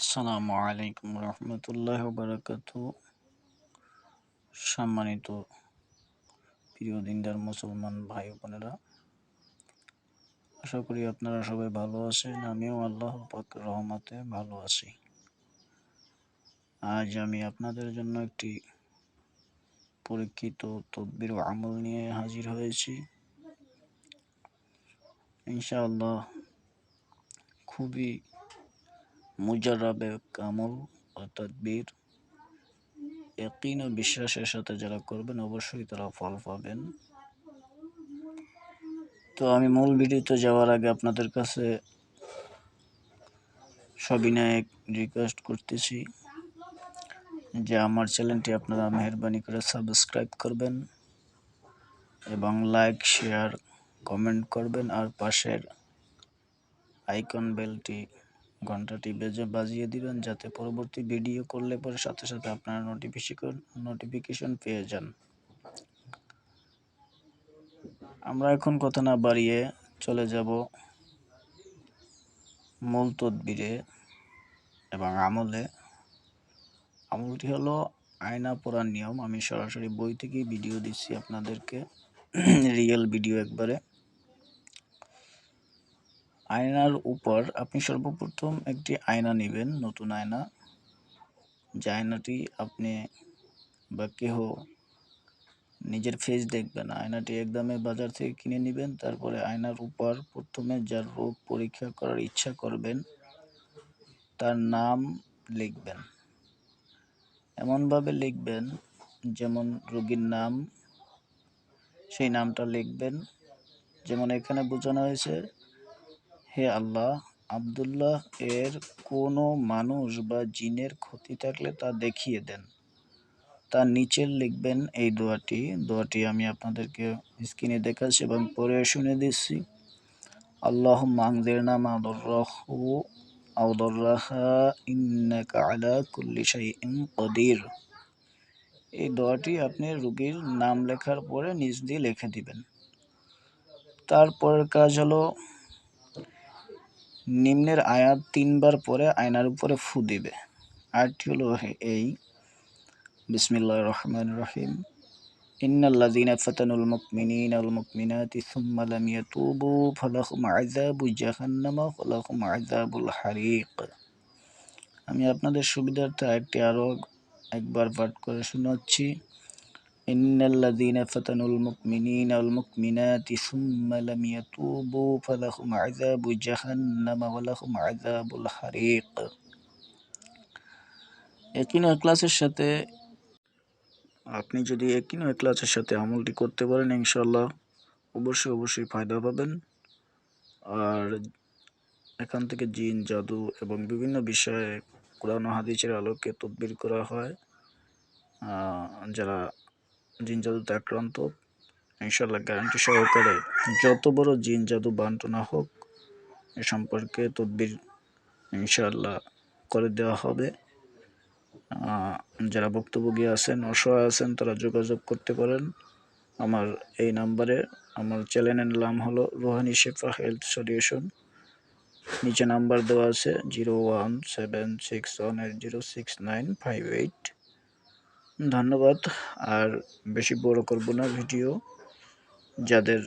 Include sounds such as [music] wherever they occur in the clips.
আসসালামু আলাইকুম রহমতুল্লাহ বারাকাত সম্মানিত প্রিয় দিনদার মুসলমান ভাই বোনেরা, আশা করি আপনারা সবাই ভালো আছেন, আমিও আল্লাহ পাক রহমতে ভালো আছি। আজ আমি আপনাদের জন্য একটি পরীক্ষিত তদবির আমল নিয়ে হাজির হয়েছি। ইনশাআল্লাহ খুবই মুজারাবে কামল ও তদবির একইন ও বিশ্বাসের সাথে যারা করবেন, অবশ্যই তারা ফল পাবেন। তো আমি মূল ভিডিওতে যাওয়ার আগে আপনাদের কাছে সবিনায়ক রিকোয়েস্ট করতেছি যে আমার চ্যানেলটি আপনারা মেহরবানি করে সাবস্ক্রাইব করবেন এবং লাইক শেয়ার কমেন্ট করবেন আর পাশের আইকন বেলটি ঘন্টাটি বেজে বাজিয়ে দিবেন যাতে পরবর্তী ভিডিও করলে পরে সাথে সাথে আপনারা নোটিফিকেশন নোটিফিকেশন পেয়ে যান। আমরা এখন কথা না বাড়িয়ে চলে যাব মূল তদবিরে এবং আমলে। আমলটি হলো আয়না পড়ার নিয়ম। আমি সরাসরি বই থেকেই ভিডিও দিচ্ছি আপনাদেরকে। [clears throat] রিয়েল ভিডিও একবারে। আয়নার উপর আপনি সর্বপ্রথম একটি আয়না নেবেন, নতুন আয়না। যে আয়নাটি আপনি বা কেহ নিজের ফেস দেখবেন আয়নাটি একদমে বাজার থেকে কিনে নেবেন, তারপরে আয়নার উপর প্রথমে যার রোগ পরীক্ষা করার ইচ্ছা করবেন, তার নাম লিখবেন। এমনভাবে লিখবেন, যেমন রোগীর নাম, সেই নামটা লিখবেন। যেমন এখানে বোঝানো হয়েছে হে আল্লাহ, আবদুল্লাহ এর কোনো মানুষ বা জিনের ক্ষতি থাকলে তা দেখিয়ে দেন। তার নিচে লিখবেন এই দোয়াটি। দোয়াটি আমি আপনাদেরকে স্ক্রিনে দেখাচ্ছি এবং পরে শুনে দিচ্ছি। আল্লাহ মাংদের নাম আদর্রাহু আউদর্রাহা ইন্নাকা আলা কুল্লি শাইইন কদির। এই দোয়াটি আপনি রুগীর নাম লেখার পরে নিজ দিয়ে লিখে দিবেন। তারপরের কাজ হলো নিম্নের আয়াত তিনবার পরে আয়নার উপরে ফু দিবে আয়াতটি হলো এই বিসমিল্লাহ রহমান রহিম إن الذين فتنوا المؤمنين والمؤمنات ثم لم يتوبوا فلهم عذاب جهنم ولهم عذاب الحريق আমি আপনাদের সুবিধার্থে একটি আরও একবার পাঠ করে শোনাচ্ছি إن الذين فتنوا المؤمنين والمؤمنات ثم لم يتوبوا فلهم عذاب جهنم ولهم عذاب الحريق একিনো ক্লাসের সাথে আপনি যদি একিনো ক্লাসের সাথে আমলটি করতে পারেন ইনশাল্লাহ অবশ্যই অবশ্যই ফায়দা পাবেন আর এখান থেকে জিন জাদু এবং বিভিন্ন বিষয়ে কোরআন হাদিসের আলোকে তদবির করা হয় যারা জিন জাদুতে আক্রান্ত। ইনশাল্লাহ গ্যারান্টি সহকারে যত বড় জিন জাদু বান্টনা হোক, এ সম্পর্কে তদবির ইনশাল্লাহ করে দেওয়া হবে। যারা ভুক্তভোগী আছেন, অসহায় আছেন, তারা যোগাযোগ করতে পারেন। আমার এই নাম্বারে আমার চ্যানেলের নাম হলো রোহানি শেফা হেলথ সলিউশন। নিচে নাম্বার দেওয়া আছে zero one seven six one eight zero six nine five eight. ধন্যবাদ। আর বেশি বড় করব না ভিডিও, যাদের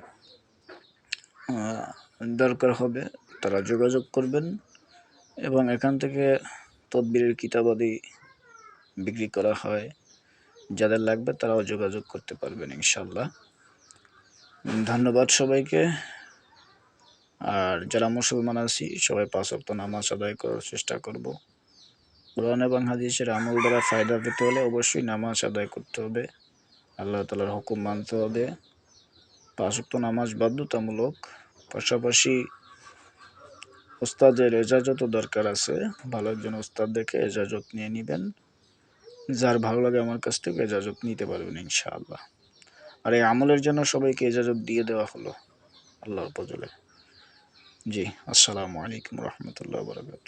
দরকার হবে তারা যোগাযোগ করবেন এবং এখান থেকে তদবিরের কিতাবাদি বিক্রি করা হয়। যাদের লাগবে তারাও যোগাযোগ করতে পারবেন ইনশাল্লাহ ধন্যবাদ সবাইকে। আর যারা মুসলমান আছি, সবাই পাঁচ অক্ত নামাজ আদায় করার চেষ্টা করব। কোরআন এবং হাদিসের আমল দ্বারা ফায়দা পেতে হলে অবশ্যই নামাজ আদায় করতে হবে। আল্লাহ তালার হুকুম মানতে হবে। পাঁচক্ত নামাজ বাধ্যতামূলক। পাশাপাশি ওস্তাদের এজাজতও দরকার আছে। ভালো একজন ওস্তাদ দেখে এজাজত নিয়ে নেবেন। যার ভালো লাগে আমার কাছ থেকে এজাজত নিতে পারবেন ইনশাআল্লাহ। আর এই আমলের জন্য সবাইকে এজাজত দিয়ে দেওয়া হলো আল্লাহর পজলে জি, আসসালামু আলাইকুম রহমতুল্লাহ বরকাত